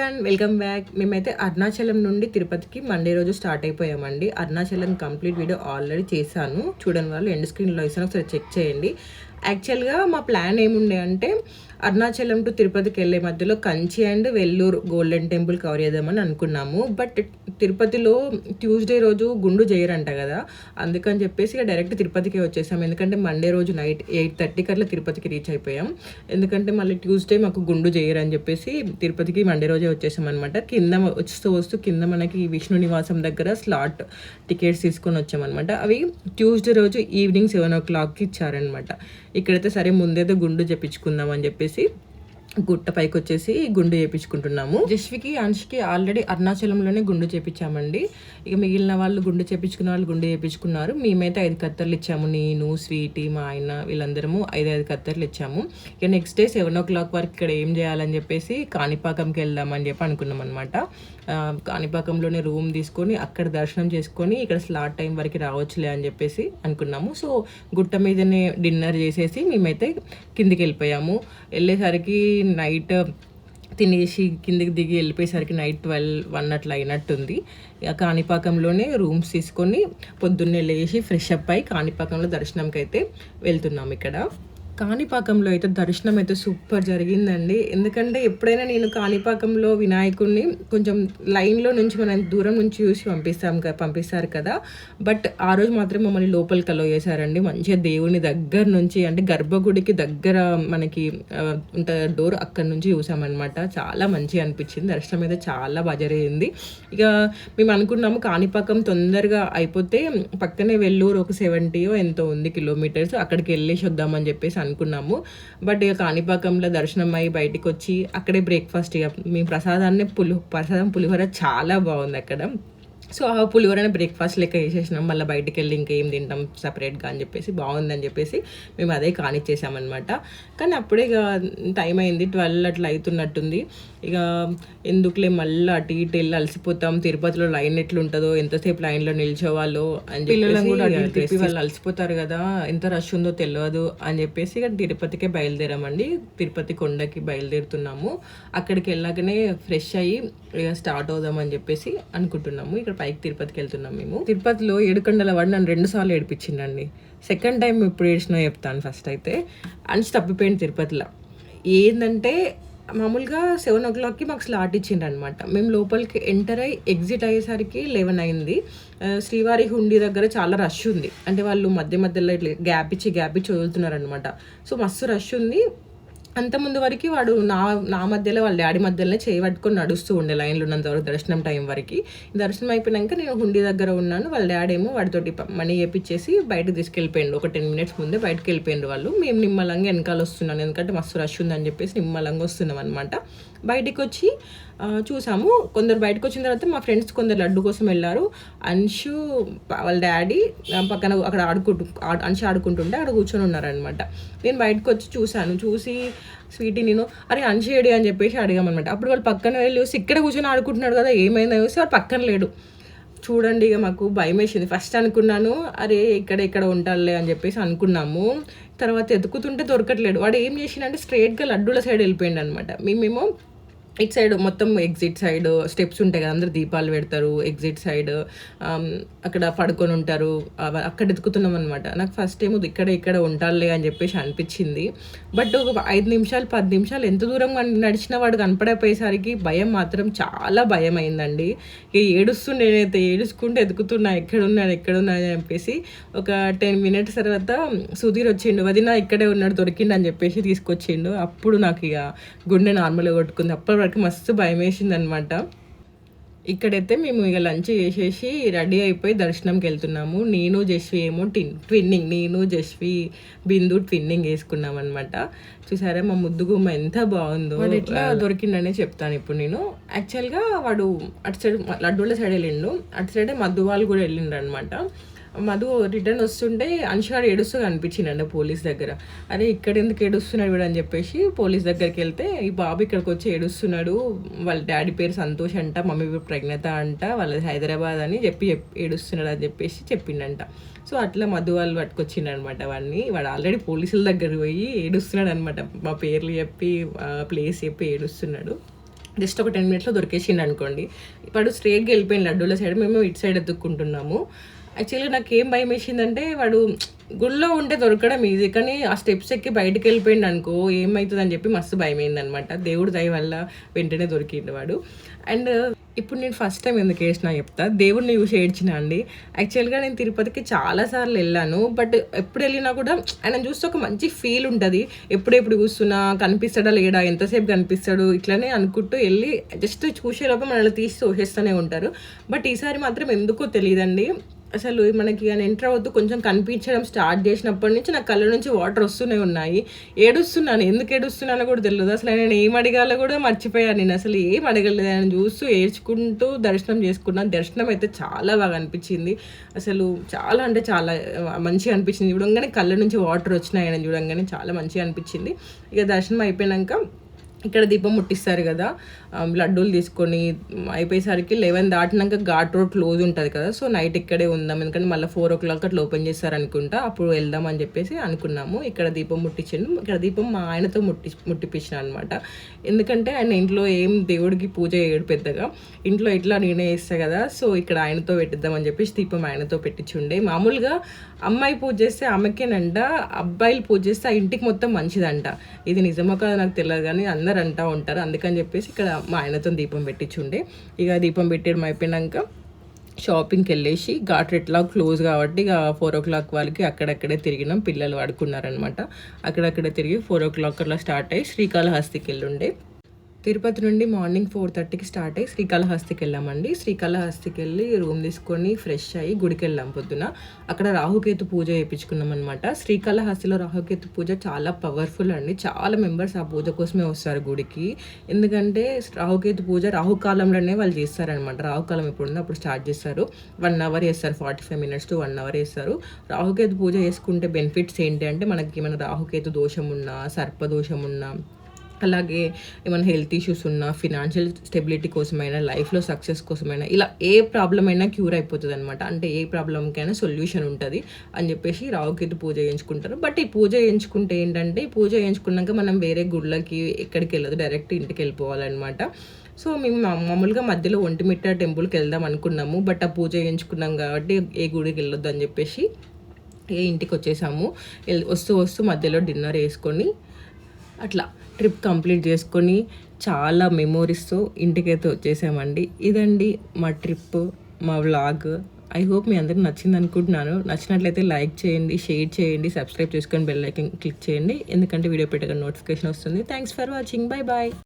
Everyone welcome back మేమైతే అరుణాచలం నుండి తిరుపతికి మండే రోజు స్టార్ట్ అయిపోయామండి. అరుణాచలం కంప్లీట్ వీడియో ఆల్రెడీ చేశాను. చూడని వాళ్ళు ఎండ్ స్క్రీన్లో ఇస్తాను ఒకసారి చెక్ చేయండి. యాక్చువల్గా మా ప్లాన్ ఏముండే అంటే అరుణాచలం టు తిరుపతికి వెళ్ళే మధ్యలో Kanchi and Vellore golden temple cover చేద్దామని అనుకున్నాము. బట్ తిరుపతిలో ట్యూస్డే రోజు గుండు చేయరంట కదా. అందుకని చెప్పేసి ఇక డైరెక్ట్ తిరుపతికే వచ్చేసాం ఎందుకంటే మండే రోజు నైట్ ఎయిట్ థర్టీకి అట్లా తిరుపతికి రీచ్ అయిపోయాం. ఎందుకంటే మళ్ళీ ట్యూస్డే మాకు గుండు చేయరని చెప్పేసి తిరుపతికి మండే రోజే వచ్చేసాం అనమాట కింద వస్తూ వస్తూ కింద మనకి విష్ణు నివాసం దగ్గర స్లాట్ టికెట్స్ తీసుకొని వచ్చామన్నమాట. అవి ట్యూస్డే రోజు ఈవినింగ్ సెవెన్ ఓ క్లాక్కి ఇచ్చారనమాట ఇక్కడైతే సరే ముందేదో గుండు చెప్పించుకుందాం అని చెప్పేసి గుట్ట పైకి వచ్చేసి గుండు చేపించుకుంటున్నాము. జస్వికి అంష్కి ఆల్రెడీ అరుణాచలంలోనే గుండు చేపించామండి. ఇక మిగిలిన వాళ్ళు గుండు చేపించుకున్న వాళ్ళు గుండు చేపించుకున్నారు. మేమైతే ఐదు కత్తర్లు ఇచ్చాము. నేను స్వీటీ మా ఆయన వీళ్ళందరము ఐదు ఐదు కత్తర్లు ఇచ్చాము. ఇక next day seven o'clock వరకు ఇక్కడ ఏం చేయాలని చెప్పేసి కాణిపాకంకి వెళ్దామని చెప్పి అనుకున్నాం అనమాట కాణిపాకంలోనే రూమ్ తీసుకొని అక్కడ దర్శనం చేసుకొని ఇక్కడ స్లాట్ టైం వరకు రావచ్చులే అని చెప్పేసి అనుకున్నాము. సో గుట్ట మీదనే డిన్నర్ చేసేసి మేమైతే కిందికి వెళ్ళిపోయాము. వెళ్ళేసరికి నైట్ తినేసి కిందకి దిగి వెళ్ళిపోయేసరికి నైట్ ట్వెల్వ్ వన్ అట్లా అయినట్టుంది. కాణిపాకంలోనే రూమ్స్ తీసుకొని పొద్దున్నే లేచి ఫ్రెష్ అప్ అయి కాణిపాకంలో దర్శనంకి అయితే వెళ్తున్నాం ఇక్కడ. కాణిపాకంలో అయితే దర్శనం అయితే సూపర్ జరిగిందండి. ఎందుకంటే ఎప్పుడైనా నేను కాణిపాకంలో వినాయకుడిని కొంచెం లైన్లో నుంచి మనం దూరం నుంచి చూసి పంపిస్తాం కదా పంపిస్తారు కదా. బట్ ఆ రోజు మాత్రం మమ్మల్ని లోపలికి అలో చేశారండి. మంచిగా దేవుని దగ్గర నుంచి అంటే గర్భగుడికి దగ్గర మనకి ఆ, ఉంటుంది డోర్ అక్కడ నుంచి చూసామన్నమాట. చాలా మంచిగా అనిపించింది. దర్శనం అయితే చాలా బాగా జరిగింది. ఇక మేము అనుకున్నాము కాణిపాకం తొందరగా అయిపోతే పక్కనే వెల్లూరు ఒక సెవెంటీయో ఎంతో ఉంది కిలోమీటర్స్ అక్కడికి వెళ్ళేసి వద్దామని చెప్పేసి అనుకున్నాము. బట్ ఇక కాణిపాకంలో దర్శనం అయ్యి బయటికి వచ్చి అక్కడే బ్రేక్ఫాస్ట్ ఇక మీ ప్రసాదాన్ని పులి ప్రసాదం పులిహోర చాలా బాగుంది అక్కడ. సో ఆ పులిహోరని బ్రేక్ఫాస్ట్ లెక్క వేసేసినాం మళ్ళీ బయటికి వెళ్ళి ఇంకేం తింటాం సపరేట్గా అని చెప్పేసి బాగుందని చెప్పేసి మేము అదే కానిచ్చేసామన్నమాట. కానీ అప్పుడే ఇక టైం అయింది ట్వెల్వ్ అట్లా అవుతున్నట్టుంది ఇక ఎందుకులే మళ్ళీ అటు ఇటు వెళ్ళి అలసిపోతాం. తిరుపతిలో లైన్ ఎట్లుంటుందో ఎంతసేపు లైన్లో నిల్చోవాలో అని తిప్పి వాళ్ళు అలసిపోతారు కదా ఎంత రష్ ఉందో తెలియదు అని చెప్పేసి ఇక తిరుపతికే బయలుదేరామండి. తిరుపతి కొండకి బయలుదేరుతున్నాము. అక్కడికి వెళ్ళాకనే ఫ్రెష్ అయ్యి ఇక స్టార్ట్ అవుదామని చెప్పేసి అనుకుంటున్నాము. ఇక్కడ పైకి తిరుపతికి వెళ్తున్నాం మేము. తిరుపతిలో ఏడుకొండల వాడు నన్ను రెండు సార్లు ఏడిపించిండండి సెకండ్ టైం ఎప్పుడు ఏడిచినా చెప్తాను ఫస్ట్ అయితే. అండ్ తప్పిపోయింది తిరుపతిలో. ఏంటంటే మామూలుగా సెవెన్ ఓ క్లాక్కి మాకు స్లాట్ ఇచ్చిండ్రు అనమాట మేము లోపలికి ఎంటర్ అయ్యి ఎగ్జిట్ అయ్యేసరికి లెవెన్ అయింది. శ్రీవారి హుండీ దగ్గర చాలా రష్ ఉంది. అంటే వాళ్ళు మధ్య మధ్యలో ఇట్లా గ్యాప్ ఇచ్చి గ్యాప్ ఇచ్చి వదులుతున్నారు అనమాట సో మస్తు రష్ ఉంది. అంత ముందు వరకు వాడు నా నా మధ్యలో వాళ్ళ డాడీ మధ్యలోనే చేయి పట్టుకొని నడుస్తూ ఉండే లైన్లో ఉన్నంత వరకు దర్శనం టైం వరకు. దర్శనం అయిపోయినాక నేను హుండీ దగ్గర ఉన్నాను. వాళ్ళ డాడీ ఏమో వాడితోటి మనీ వేపించేసి బయటకు తీసుకెళ్ళిపోయిండు. ఒక టెన్ మినిట్స్ ముందే బయటకు వెళ్ళిపోయిండు వాళ్ళు. మేము నిమ్మలంగా వెనకాల వస్తున్నాను ఎందుకంటే మస్తు రష్ ఉందని చెప్పేసి నిమ్మలంగా వస్తున్నాం అనమాట బయటకు వచ్చి చూసాము. కొందరు బయటకు వచ్చిన తర్వాత మా ఫ్రెండ్స్ కొందరు లడ్డు కోసం వెళ్ళారు. అంశు వాళ్ళ డాడీ పక్కన అక్కడ ఆడుకుంటు ఆడు- అంశు ఆడుకుంటుంటే అక్కడ కూర్చొని ఉన్నారనమాట నేను బయటకు వచ్చి చూశాను చూసి స్వీటీ నేను అరే అంశు అని చెప్పేసి అడిగామన్నమాట. అప్పుడు వాళ్ళు పక్కన వెళ్ళి చూసి ఇక్కడ కూర్చొని ఆడుకుంటున్నాడు కదా ఏమైందో? చూసి వాడు పక్కన లేడు. చూడండి ఇక మాకు భయం వేసింది. ఫస్ట్ అనుకున్నాను అరే ఇక్కడ ఇక్కడ ఉంటాడులే అని చెప్పేసి అనుకున్నాము. తర్వాత ఎతుకుతుంటే దొరకట్లేడు వాడు ఏం చేసిండంటే స్ట్రైట్గా లడ్డూల సైడ్ వెళ్ళిపోయిండు అనమాట మేమేమో ఇట్ సైడ్ మొత్తం ఎగ్జిట్ సైడ్ స్టెప్స్ ఉంటాయి కదా అందరు దీపాలు పెడతారు ఎగ్జిట్ సైడ్ అక్కడ పడుకొని ఉంటారు అక్కడ ఎదుకుతున్నాం అనమాట నాకు ఫస్ట్ ఏమో ఇక్కడ ఇక్కడ ఉండాలి అని చెప్పేసి అనిపించింది. బట్ ఒక ఐదు నిమిషాలు పది నిమిషాలు ఎంత దూరం నడిచిన వాడు కనపడపోయేసరికి భయం మాత్రం చాలా భయం అయిందండి. ఇక ఏడుస్తుండే నేనైతే ఏడుచుకుంటూ ఎదుకుతున్నా ఎక్కడున్నాడు ఎక్కడున్నా అని చెప్పేసి ఒక టెన్ మినిట్స్ తర్వాత సుధీర్ వచ్చిండు వదిన ఇక్కడే ఉన్నాడు దొరికిండు అని చెప్పేసి తీసుకొచ్చిండు. అప్పుడు నాకు ఇక గుండె నార్మల్గా కొట్టుకుంది. అప్పుడు వరకు మస్తు భయం వేసింది అనమాట ఇక్కడైతే మేము ఇక లంచ్ చేసేసి రెడీ అయిపోయి దర్శనంకి వెళ్తున్నాము. నేను జస్వి ఏమో టిన్ ట్విన్నింగ్ నేను జస్వి బిందు ట్విన్నింగ్ వేసుకున్నాం అనమాట చూసారా మా ముద్దు గుమ్మ ఎంత బాగుందో. ఎట్లా దొరికిండనే చెప్తాను ఇప్పుడు నేను. యాక్చువల్గా వాడు అటు సైడ్ లడ్డూల సైడ్ వెళ్ళిండు. అటు సైడే మధు వాళ్ళు కూడా వెళ్ళిండ్రు అనమాట మధు రిటర్న్ వస్తుంటే అన్షాడ్ ఏడుస్తూ కనిపించిందండి పోలీస్ దగ్గర. అరే ఇక్కడ ఎందుకు ఏడుస్తున్నాడు వీడు అని చెప్పేసి పోలీస్ దగ్గరికి వెళ్తే ఈ బాబు ఇక్కడికి వచ్చి ఏడుస్తున్నాడు. వాళ్ళ డాడీ పేరు సంతోష్ అంట మమ్మీ పేరు ప్రజ్ఞత అంట వాళ్ళది హైదరాబాద్ అని చెప్పి చెప్- ఏడుస్తున్నాడు అని చెప్పేసి చెప్పిండంట. సో అట్లా మధు వాళ్ళు పట్టుకొచ్చిండు అనమాట వాడిని. వాడు ఆల్రెడీ పోలీసుల దగ్గర పోయి ఏడుస్తున్నాడు అనమాట మా పేర్లు చెప్పి ప్లేస్ చెప్పి ఏడుస్తున్నాడు. జస్ట్ ఒక టెన్ మినిట్స్లో దొరికేసిండు అనుకోండి వాడు స్ట్రేట్గా వెళ్ళిపోయింది లడ్డూల సైడ్. మేము ఇటు సైడ్ ఎత్తుక్కుంటున్నాము. యాక్చువల్గా నాకు ఏం భయం వేసిందంటే వాడు గుళ్ళో ఉంటే దొరకడం ఈజీ కానీ ఆ స్టెప్స్ ఎక్కి బయటకు వెళ్ళిపోయింది అనుకో ఏమవుతుంది అని చెప్పి మస్తు భయం అనమాట దేవుడు దయ వల్ల వెంటనే దొరికిండు వాడు. అండ్ ఇప్పుడు నేను ఫస్ట్ టైం ఎందుకు వేసినా చెప్తా దేవుడిని చూసి ఏడ్చిన అండి. యాక్చువల్గా నేను తిరుపతికి చాలాసార్లు వెళ్ళాను బట్ ఎప్పుడు వెళ్ళినా కూడా ఆయన చూస్తే ఒక మంచి ఫీల్ ఉంటుంది. ఎప్పుడెప్పుడు చూస్తున్నా కనిపిస్తాడా లేడా ఎంతసేపు కనిపిస్తాడు ఇట్లానే అనుకుంటూ వెళ్ళి జస్ట్ చూసేలోపు మనల్ని తీసి చూసేస్తూనే ఉంటారు. బట్ ఈసారి మాత్రం ఎందుకో తెలియదండి. అసలు మనకి ఆయన ఎంటర్ అవుతూ కొంచెం కనిపించడం స్టార్ట్ చేసినప్పటి నుంచి నా కళ్ళ నుంచి వాటర్ వస్తూనే ఉన్నాయి. ఏడుస్తున్నాను ఎందుకు ఏడుస్తున్నానో కూడా తెలియదు. అసలు నేను ఏం అడగాలో కూడా మర్చిపోయాను నేను. అసలు ఏం అడగలేదు. ఆయన చూస్తూ ఏడ్చుకుంటూ దర్శనం చేసుకున్నాను దర్శనం అయితే చాలా బాగా అనిపించింది. అసలు చాలా అంటే చాలా మంచిగా అనిపించింది. చూడంగానే కళ్ళ నుంచి వాటర్ వచ్చినాయి ఆయన చూడంగానే చాలా మంచిగా అనిపించింది. ఇక దర్శనం అయిపోయినాక ఇక్కడ దీపం ముట్టిస్తారు కదా లడ్డూలు తీసుకొని అయిపోయేసరికి లెవెన్ దాటినాక ఘాట్ రోడ్ క్లోజ్ ఉంటుంది కదా సో నైట్ ఇక్కడే ఉందాం ఎందుకంటే మళ్ళీ ఫోర్ ఓ క్లాక్ అట్లా ఓపెన్ చేస్తారనుకుంటా అప్పుడు వెళ్దాం అని చెప్పేసి అనుకున్నాము. ఇక్కడ దీపం ముట్టించండి. ఇక్కడ దీపం మా ఆయనతో ముట్టి ముట్టిపించిన అనమాట ఎందుకంటే ఆయన ఇంట్లో ఏం దేవుడికి పూజ చేయడు పెద్దగా. ఇంట్లో ఇట్లా నేనే చేస్తాను కదా సో ఇక్కడ ఆయనతో పెట్టిద్దామని చెప్పేసి దీపం ఆయనతో పెట్టించుండే. మామూలుగా అమ్మాయి పూజ చేస్తే ఆమెకేనంట అబ్బాయిలు పూజ చేస్తే ఆ ఇంటికి మొత్తం మంచిదంట. ఇది నిజమో కాదు నాకు తెలియదు కానీ అందరూ అంటూ ఉంటారు. అందుకని చెప్పేసి ఇక్కడ మా ఆయనతో దీపం పెట్టించుండే. ఇక దీపం పెట్టడం అయిపోయినాక షాపింగ్కి వెళ్ళేసి ఘాట్ ఎట్లా క్లోజ్ కాబట్టి ఇక ఫోర్ ఓ క్లాక్ వాళ్ళకి అక్కడక్కడే తిరిగినాం. పిల్లలు పడుకున్నారనమాట అక్కడక్కడే తిరిగి ఫోర్ ఓ క్లాక్ అలా స్టార్ట్ అయ్యి శ్రీకాళహస్తికి వెళ్ళుండే. తిరుపతి నుండి మార్నింగ్ ఫోర్ థర్టీకి స్టార్ట్ అయ్యి శ్రీకాళహస్తికి వెళ్ళామండి. శ్రీకాళహస్తికి వెళ్ళి రూమ్ తీసుకొని ఫ్రెష్ అయ్యి గుడికి వెళ్ళాం పొద్దున. అక్కడ రాహుకేతు పూజ చేయించుకున్నాం అనమాట శ్రీకాళహస్తిలో రాహుకేతు పూజ చాలా పవర్ఫుల్ అండి. చాలా మెంబర్స్ ఆ పూజ కోసమే వస్తారు గుడికి. ఎందుకంటే రాహుకేతు పూజ రాహుకాలంలోనే వాళ్ళు చేస్తారనమాట రాహుకాలం ఎప్పుడు ఉందో అప్పుడు స్టార్ట్ చేస్తారు. వన్ అవర్ చేస్తారు forty five minutes to one hour చేస్తారు. రాహుకేతు పూజ చేసుకుంటే బెనిఫిట్స్ ఏంటి అంటే మనకి ఏమైనా రాహుకేతు దోషం ఉన్నా సర్ప దోషం ఉన్నా అలాగే ఏమైనా హెల్త్ ఇష్యూస్ ఉన్నా ఫినాన్షియల్ స్టెబిలిటీ కోసమైనా లైఫ్లో సక్సెస్ కోసమైనా ఇలా ఏ ప్రాబ్లం అయినా క్యూర్ అయిపోతుంది అనమాట అంటే ఏ ప్రాబ్లంకైనా సొల్యూషన్ ఉంటుంది అని చెప్పేసి రావుకేతు పూజ చేయించుకుంటారు. బట్ ఈ పూజ చేయించుకుంటే ఏంటంటే ఈ పూజ చేయించుకున్నాక మనం వేరే గుళ్ళకి ఎక్కడికి వెళ్ళదు డైరెక్ట్ ఇంటికి వెళ్ళిపోవాలన్నమాట. సో మేము మామూలుగా మధ్యలో ఒంటిమిట్ట టెంపుల్కి వెళ్దాం అనుకున్నాము. బట్ ఆ పూజ చేయించుకున్నాం కాబట్టి ఏ గుడికి వెళ్ళొద్దు అని చెప్పేసి ఏ ఇంటికి వచ్చేసాము. వస్తూ వస్తూ మధ్యలో డిన్నర్ వేసుకొని అట్లా. ట్రిప్ కంప్లీట్ చేసుకొని చాలా మెమోరీస్తో ఇంటికైతే వచ్చేసామండి. ఇదండి మా ట్రిప్ మా వ్లాగ్ ఐ హోప్ మీ అందరికి నచ్చింది అనుకుంటున్నాను. నచ్చినట్లయితే లైక్ చేయండి షేర్ చేయండి సబ్స్క్రైబ్ చేసుకొని బెల్ ఐకన్ క్లిక్ చేయండి. ఎందుకంటే వీడియో పెట్టగా నోటిఫికేషన్ వస్తుంది. Thanks for watching bye bye